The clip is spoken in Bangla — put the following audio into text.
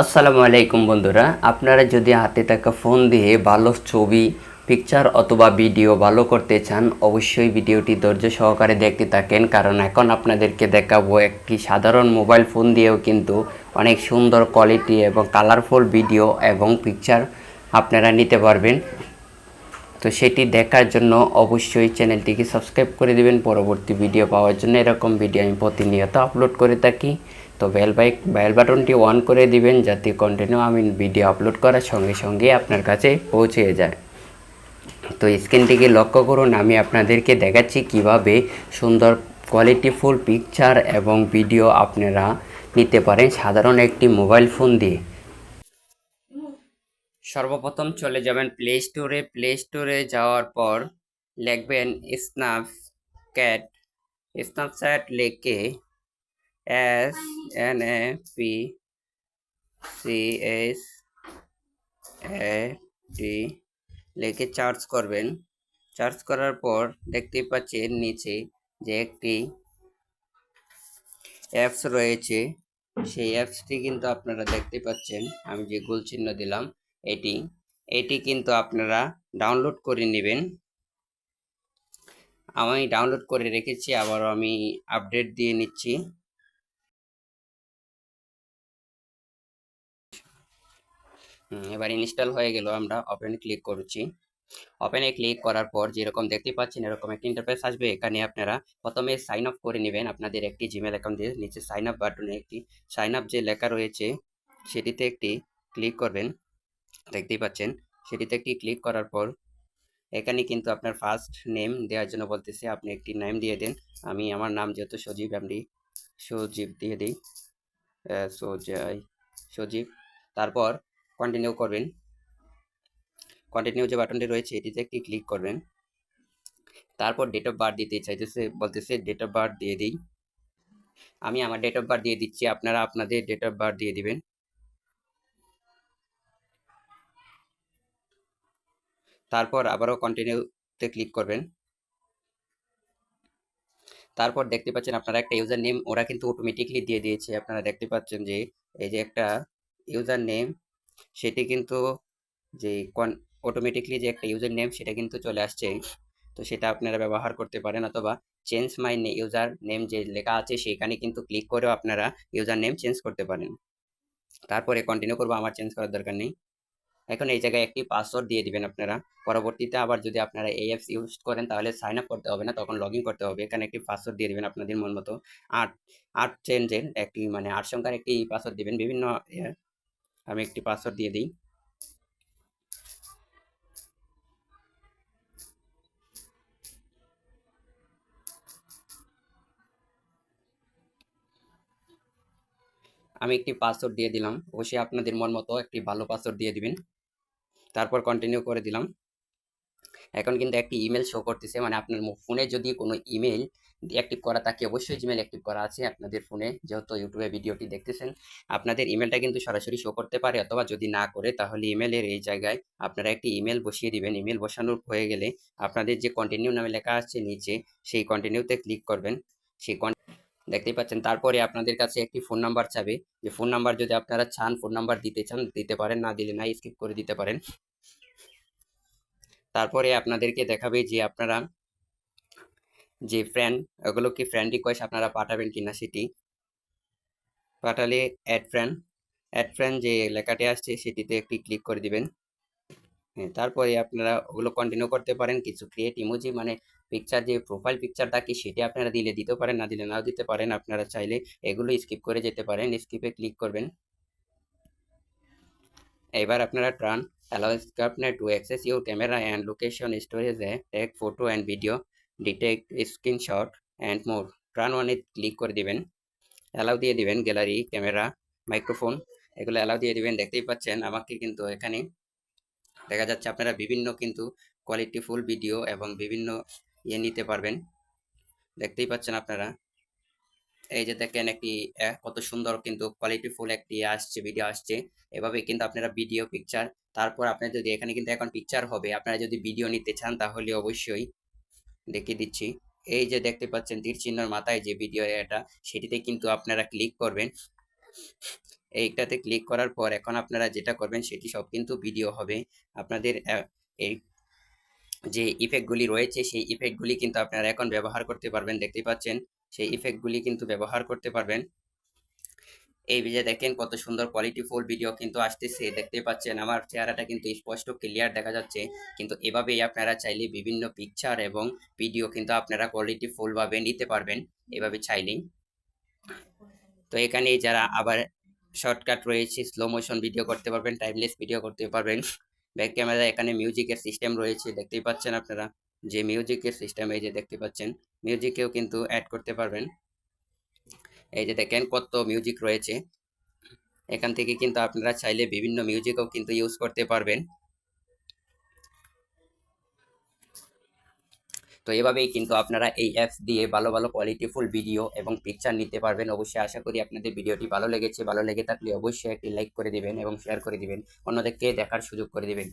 আসসালামু আলাইকুম বন্ধুরা। আপনারা যদি হাতে থাকা ফোন দিয়ে ভালো ছবি পিকচার অথবা ভিডিও ভালো করতে চান, অবশ্যই ভিডিওটি ধৈর্য সহকারে দেখতে থাকেন। কারণ এখন আপনাদেরকে দেখাবো একটি সাধারণ মোবাইল ফোন দিয়েও কিন্তু অনেক সুন্দর কোয়ালিটি এবং কালারফুল ভিডিও এবং পিকচার আপনারা নিতে পারবেন। তো সেটি দেখার জন্য অবশ্যই চ্যানেলটিকে সাবস্ক্রাইব করে দিবেন। পরবর্তী ভিডিও পাওয়ার জন্য এরকম ভিডিও আমি প্রতিনিয়ত আপলোড করে থাকি। তো বেল বাইক বেল বাটনটি অন করে দিবেন যাতে কন্টিনিউ আমি ভিডিও আপলোড করার সঙ্গে সঙ্গে আপনার কাছে পৌঁছে যায়। তো স্ক্রিনটিকে লক্ষ্য করুন, আমি আপনাদেরকে দেখাচ্ছি কীভাবে সুন্দর কোয়ালিটিফুল পিকচার এবং ভিডিও আপনারা নিতে পারেন সাধারণ একটি মোবাইল ফোন দিয়ে। সর্বপ্রথম চলে যাবেন প্লে স্টোরে প্লে স্টোরে যাওয়ার পর লিখবেন স্ন্যাপ ক্যাট স্ন্যাপচ্যাট লিখে S N A P C S A T লিখে চার্জ করবেন। চার্জ করার পর দেখতেই পাচ্ছেন নিচে যে একটি অ্যাপস রয়েছে, সেই অ্যাপসটি কিন্তু আপনারা দেখতে পাচ্ছেন। আমি যে গোল চিহ্ন দিলাম, এটি এটি কিন্তু আপনারা ডাউনলোড করে নেবেন। আমি ডাউনলোড করে রেখেছি, আবারও আমি আপডেট দিয়ে নিচ্ছি। এবার ইনস্টল হয়ে গেল আমরা ওপেনে ক্লিক করছি। ওপেনে ক্লিক করার পর যেরকম দেখতে পাচ্ছেন এরকম একটি ইন্টারফেস আসবে। এখানে আপনারা প্রথমে সাইন আপ করে নেবেন আপনাদের একটি জিমেল অ্যাকাউন্ট দিয়ে নিচে সাইন আপ বাটনে একটি সাইন আপ যে লেখা রয়েছে সেটিতে একটি ক্লিক করবেন। দেখতেই পাচ্ছেন সেটিতে একটি ক্লিক করার পর এখানে কিন্তু আপনার ফার্স্ট নেম দেওয়ার জন্য বলতেছে আপনি একটি নেম দিয়ে দেন। আমি আমার নাম যেহেতু সজীব, আমি সজীব দিয়ে দিই। সোজাই সজীব। তারপর কন্টিনিউ করবেন। কন্টিনিউ যে বাটনটি রয়েছে, এটিতে একটি ক্লিক করবেন। তারপর ডেট অফ বার্থ দিতে চাইতেছে, বলতেছে ডেট অফ বার্থ দিয়ে দিই। আমি আমার ডেট অফ বার্থ দিয়ে দিচ্ছি, আপনারা আপনাদের ডেট অফ বার্থ দিয়ে দিবেন। তারপর আবারও কন্টিনিউতে ক্লিক করবেন। তারপর দেখতে পাচ্ছেন আপনারা একটা ইউজার নেম ওরা কিন্তু অটোমেটিকলি দিয়ে দিয়েছে। আপনারা দেখতে পাচ্ছেন যে, এই যে একটা ইউজার নেম সেটি কিন্তু যে কন অটোমেটিকলি যে একটা ইউজার নেম সেটা কিন্তু চলে আসছে। তো সেটা আপনারা ব্যবহার করতে পারেন অথবা চেঞ্জ মাই ইউজার নেম যে লেখা আছে সেখানে কিন্তু ক্লিক করেও আপনারা ইউজার নেম চেঞ্জ করতে পারেন। তারপরে কন্টিনিউ করব, আমার চেঞ্জ করার দরকার নেই। এখন এই জায়গায় একটি পাসওয়ার্ড দিয়ে দিবেন আপনারা। পরবর্তীতে আবার যদি আপনারা এই অ্যাপস ইউজ করেন তাহলে সাইন আপ করতে হবে না, তখন লগ ইন করতে হবে। এখানে একটি পাসওয়ার্ড দিয়ে দিবেন আপনাদের মন মতো। আট আট চেঞ্জের একটি মানে আট সংখ্যার একটি পাসওয়ার্ড দিবেন। বিভিন্ন। আমি একটি পাসওয়ার্ড দিয়ে দিই। আমি একটি পাসওয়ার্ড দিয়ে দিলাম। অবশ্যই আপনাদের মন মতো একটি ভালো পাসওয়ার্ড দিয়ে দিবেন। তারপর কন্টিনিউ করে দিলাম। এখন কিন্তু একটি ইমেল শো করতেছে। মানে আপনার ফোনে যদি কোনো ইমেল অ্যাক্টিভ করা থাকে, অবশ্যই জিমেল অ্যাক্টিভ করা আছে আপনাদের ফোনে যেহেতু ইউটিউবে ভিডিওটি দেখতেছেন। আপনাদের ইমেলটা কিন্তু সরাসরি শো করতে পারে, অথবা যদি না করে, তাহলে ইমেলের এই জায়গায় আপনারা একটি ইমেল বসিয়ে দিবেন। ইমেল বসানোর হয়ে গেলে আপনাদের যে কন্টিনিউ নামে লেখা আসছে নিচে, সেই কন্টিনিউতে ক্লিক করবেন। সেই দেখতেই পাচ্ছেন, তারপরে আপনাদের কাছে একটি ফোন নাম্বার চাবে। যে ফোন নাম্বার যদি আপনারা চান ফোন নাম্বার দিতে চান, দিতে পারেন, না দিলে না স্কিপ করে দিতে পারেন। তারপরে আপনাদেরকে দেখাবে যে আপনারা যে ফ্রেন্ড ওগুলো কি ফ্রেন্ড রিকোয়েস্ট আপনারা পাঠাবেন কিনা সেটি। পাঠালে অ্যাড ফ্রেন্ড অ্যাড ফ্রেন্ড যে লেখাটি আসছে সেটিতে একটি ক্লিক করে দিবেন। হ্যাঁ তারপরে আপনারা ওগুলো কন্টিনিউ করতে পারেন। কিছু ক্রিয়েট ইমোজি মানে পিকচার যে প্রোফাইল পিকচার থাকে সেটি আপনারা দিলে দিতে পারেন, না দিলে নাও দিতে পারেন। আপনারা চাইলে এগুলো স্কিপ করে যেতে পারেন। স্কিপে ক্লিক করবেন। এবার আপনারা turn allows Sharpnet to access your camera and location, storage take photo, and video, detect, screenshot, and more. Turn ওয়ানে ক্লিক করে দিবেন। অ্যালাউ দিয়ে দিবেন গ্যালারি ক্যামেরা মাইক্রোফোন এগুলো অ্যালাউ দিয়ে দিবেন। দেখতেই পাচ্ছেন আমাকে কিন্তু এখানে দেখা যাচ্ছে আপনারা বিভিন্ন কিন্তু কোয়ালিটিফুল ভিডিও এবং বিভিন্ন ইয়ে নিতে পারবেন। দেখতেই পাচ্ছেন আপনারা। এই যে দেখেন একটি কত সুন্দর কিন্তু কোয়ালিটিফুল একটি আসছে ভিডিও আসছে। এভাবে কিন্তু আপনারা ভিডিও পিকচার তারপর আপনার যদি এখানে কিন্তু এখন পিকচার হবে, আপনারা যদি ভিডিও নিতে চান তাহলে অবশ্যই দেখিয়ে দিচ্ছি। এই যে দেখতে পাচ্ছেন তীর চিহ্নর মাথায় যে ভিডিও এটা, সেটিতে কিন্তু আপনারা ক্লিক করবেন। এইটাতে ক্লিক করার পর এখন আপনারা যেটা করবেন, সেটি সব কিন্তু ভিডিও হবে। আপনাদের এই যে ইফেক্টগুলি রয়েছে, সেই ইফেক্টগুলি কিন্তু আপনারা এখন ব্যবহার করতে পারবেন। দেখতেই পাচ্ছেন? সেই ইফেক্টগুলি কিন্তু ব্যবহার করতে পারবেন। এই যে দেখেন কত সুন্দর কোয়ালিটিফুল ভিডিও কিন্তু আসতেছে। দেখতে পাচ্ছেন আমার চেহারাটা কিন্তু স্পষ্ট ক্লিয়ার দেখা যাচ্ছে। কিন্তু এভাবেই আপনারা চাইলে বিভিন্ন পিকচার এবং ভিডিও কিন্তু আপনারা কোয়ালিটিফুল ভাবে নিতে পারবেন এভাবে চাইলেই। তো এখানে যারা আবার শর্টকাট রয়েছে স্লো মোশন ভিডিও করতে পারবেন টাইমলেস ভিডিও করতে পারবেন। ব্যাক ক্যামেরা এখানে মিউজিকের সিস্টেম রয়েছে, দেখতেই পাচ্ছেন আপনারা। যে মিউজিকের সিস্টেম এই যে দেখতে পাচ্ছেন মিউজিকেও কিন্তু অ্যাড করতে পারবেন। এই যে দেখেন কত মিউজিক রয়েছে। এখান থেকে কিন্তু আপনারা চাইলে বিভিন্ন মিউজিকও কিন্তু ইউজ করতে পারবেন। তো এভাবেই কিন্তু আপনারা এই অ্যাপস দিয়ে ভালো ভালো কোয়ালিটিফুল ভিডিও এবং পিকচার নিতে পারবেন। অবশ্যই আশা করি আপনাদের ভিডিওটি ভালো লেগেছে। ভালো লেগে থাকলে অবশ্যই একটি লাইক করে দিবেন এবং শেয়ার করে দিবেন। অন্যদেরকে দেখার সুযোগ করে দিবেন।